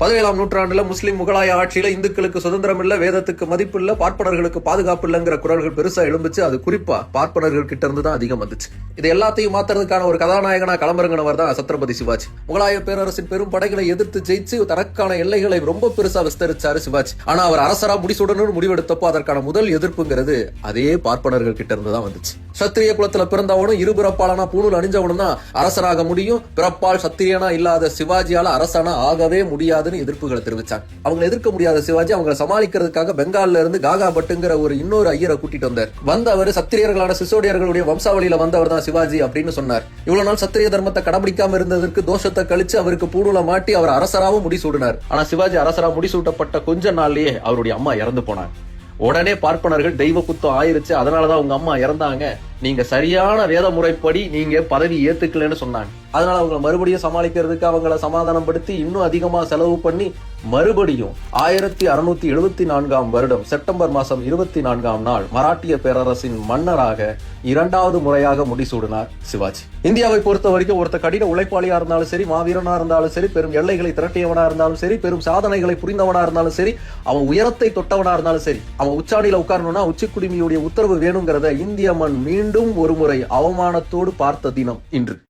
பதினேழாம் நூற்றாண்டுல முஸ்லீம் முகலாய ஆட்சியில இந்துக்களுக்கு சுதந்திரம் இல்ல வேதத்துக்கு மதிப்பு இல்ல பார்ப்பனர்களுக்கு பாதுகாப்பு இல்லைங்கிற குரல்கள் பெருசா எழும்புச்சு. அது குறிப்பா பார்ப்பனர்கள் கிட்ட இருந்து தான் அதிகம் வந்துச்சு. இது எல்லாத்தையும் மாத்துறதுக்கான ஒரு கதாநாயகனா களமிறங்கினவர் தான் சத்ரபதி சிவாஜி. முகலாய பேரரசின் பெரும் படைகளை எதிர்த்து ஜெயிச்சு தனக்கான எல்லைகளை ரொம்ப பெருசா விஸ்தரிச்சாரு சிவாஜி. ஆனா அவர் அரசரா முடிசூடணும்னு முடிவெடுத்தப்போ அதற்கான முதல் எதிர்ப்புங்கிறது அதே பார்ப்பனர்கள் கிட்ட இருந்து தான் வந்துச்சு. சத்திரிய குலத்துல பிறந்தவனும் இருபிறப்பாளனா பூணூல் அணிஞ்சவனும் தான் அரசராக முடியும். பிறப்பால் சத்திரியனா இல்லாத சிவாஜியால அரசனா ஆகவே முடியாதுன்னு எதிர்ப்புகளை தெரிவிச்சாங்க. அவங்க எதிர்க்க முடியாத சிவாஜி அவங்களை சமாளிக்கிறதுக்காக பெங்கால்ல இருந்து காகா பட்டுங்கிற ஒரு இன்னொரு ஐயரை கூட்டிட்டு வந்தார். வந்தவர் சத்திரியர்களான சிசோடியர்களுடைய வம்சாவளியில வந்தவர் தான் சிவாஜி அப்படின்னு சொன்னார். இவ்வளவு நாள் சத்திரிய தர்மத்தை கடைபிடிக்காம இருந்ததற்கு தோஷத்தை கழிச்சு அவருக்கு பூணூல மாட்டி அவர் அரசராவும் முடிசூடினார் ஆனா சிவாஜி அரசரா முடிசூட்டப்பட்ட கொஞ்ச நாள்லயே அவருடைய அம்மா இறந்து போனார் உடனே பார்ப்பனர்கள் தெய்வ குத்தம் ஆயிருச்சு. அதனாலதான் உங்க அம்மா இறந்தாங்க. நீங்க சரியான வேத முறைப்படி நீங்க பதவி ஏத்துக்கலன்னு சொன்னாங்க. அதனால அவங்க மறுபடியும் சமாளிக்கிறதுக்கு அவங்கள சமாதானப்படுத்தி இன்னும் அதிகமா செலவு பண்ணி மறுபடியும் ஆயிரத்தி அறுநூத்தி எழுபத்தி நான்காம் வருடம் செப்டம்பர் மாசம் இருபத்தி நான்காம் நாள் மராட்டிய பேரரசின் மன்னராக இரண்டாவது முறையாக முடிசூடினார் சிவாஜி. இந்தியாவை பொறுத்த வரைக்கும் ஒருத்த கடின உழைப்பாளியா இருந்தாலும் சரி மாவீரனா இருந்தாலும் சரி பெரும் எல்லைகளை திரட்டியவனா இருந்தாலும் சரி பெரும் சாதனைகளை புரிந்தவனா இருந்தாலும் சரி அவன் உயரத்தை தொட்டவனா இருந்தாலும் சரி அவன் உச்சாணியில உட்காரணும்னா உச்சிக்குடிமையுடைய உத்தரவு வேணுங்கிறத இந்திய மண் மீண்டும் ஒரு முறை அவமானத்தோடு பார்த்த தினம் இன்று.